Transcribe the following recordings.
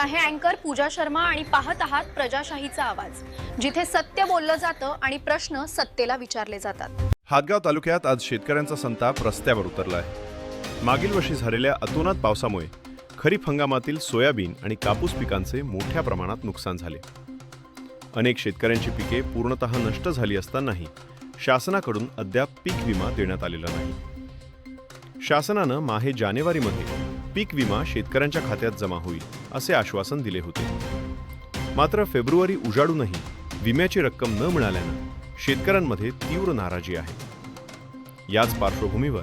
आहे अँकर पूजा शर्मा आणि पाहत आहात प्रजाशाहीचा आवाज. जिथे सत्य बोललं जातं आणि प्रश्न सत्तेला विचारले जातात. हातगाव तालुक्यात आज शेतकऱ्यांचा संताप रस्त्यावर उतरला आहे मागील वर्षी झालेल्या अतोनात पावसामुळे खरीप हंगामातील सोयाबीन आणि कापूस पिकांचे मोठ्या प्रमाणात नुकसान झाले. अनेक शेतकऱ्यांची पिके पूर्णतः नष्ट झाली असतानाही शासनाकडून अद्याप पीक विमा देण्यात आलेला नाही. शासनानं माहे जानेवारीमध्ये पीक विमा शेतकऱ्यांच्या खात्यात जमा होईल असे आश्वासन दिले होते. मात्र फेब्रुवारी उजाडूनही विम्याची रक्कम न मिळाल्यानं शेतकऱ्यांमध्ये तीव्र नाराजी आहे. याच पार्श्वभूमीवर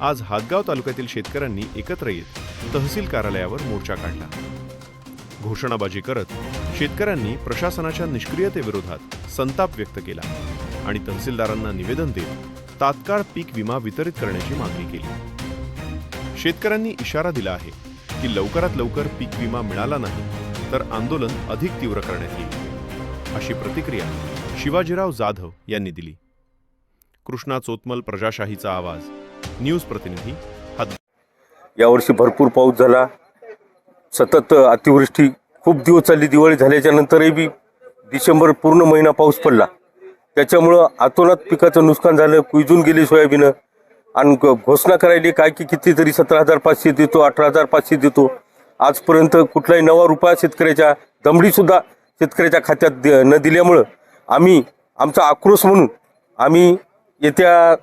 आज हातगाव तालुक्यातील शेतकऱ्यांनी एकत्र येत तहसील कार्यालयावर मोर्चा काढला. घोषणाबाजी करत शेतकऱ्यांनी प्रशासनाच्या निष्क्रियतेविरोधात संताप व्यक्त केला आणि तहसीलदारांना निवेदन देत तात्काळ पीक विमा वितरित करण्याची मागणी केली. शेतकऱ्यांनी इशारा दिला आहे की लवकरात लवकर पीक विमा मिळाला नाही तर आंदोलन अधिक तीव्र करण्यात येईल. अशी प्रतिक्रिया शिवाजीराव जाधव यांनी दिली. कृष्णा चोतमल प्रजाशाहीचा आवाज. न्यूज प्रतिनिधी हात यावर्षी भरपूर पाऊस झाला. सतत अतिवृष्टी खूप दिवस चालली दिवाळी झाल्याच्या नंतरही बी डिसेंबर पूर्ण महिना पाऊस पडला. त्याच्यामुळं आतोनात पिकाचं नुकसान झालं कुजून गेली सोयाबीनं. आणि घोषणा करायली काय की कितीतरी सतरा हजार पाचशे देतो अठरा हजार पाचशे देतो. आजपर्यंत कुठलाही नवा रुपया शेतकऱ्याच्या दमडीसुद्धा शेतकऱ्याच्या खात्यात द न दिल्यामुळं आम्ही आमचा आक्रोश म्हणून आम्ही येत्या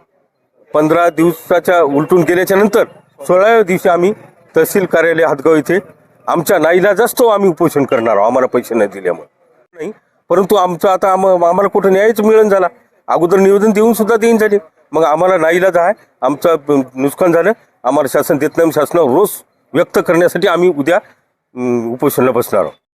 पंधरा दिवसाच्या उलटून गेल्याच्यानंतर सोळाव्या दिवशी आम्ही तहसील कार्यालय हातगाव येथे आमच्या नाईला जास्त आम्ही उपोषण करणार आहोत आम्हाला पैसे नाही दिल्यामुळे. नाही परंतु आमचं आता आम आम्हाला कुठं न्यायच मिळून झाला. अगोदर निवेदन देऊन सुद्धा देईन झाले. मग आम्हाला नाईलाज आहे. आमचं नुकसान झालं. आम्हाला शासन देत नाही. शासनावर रोष व्यक्त करण्यासाठी आम्ही उद्या उपोषणाला बसणार आहोत.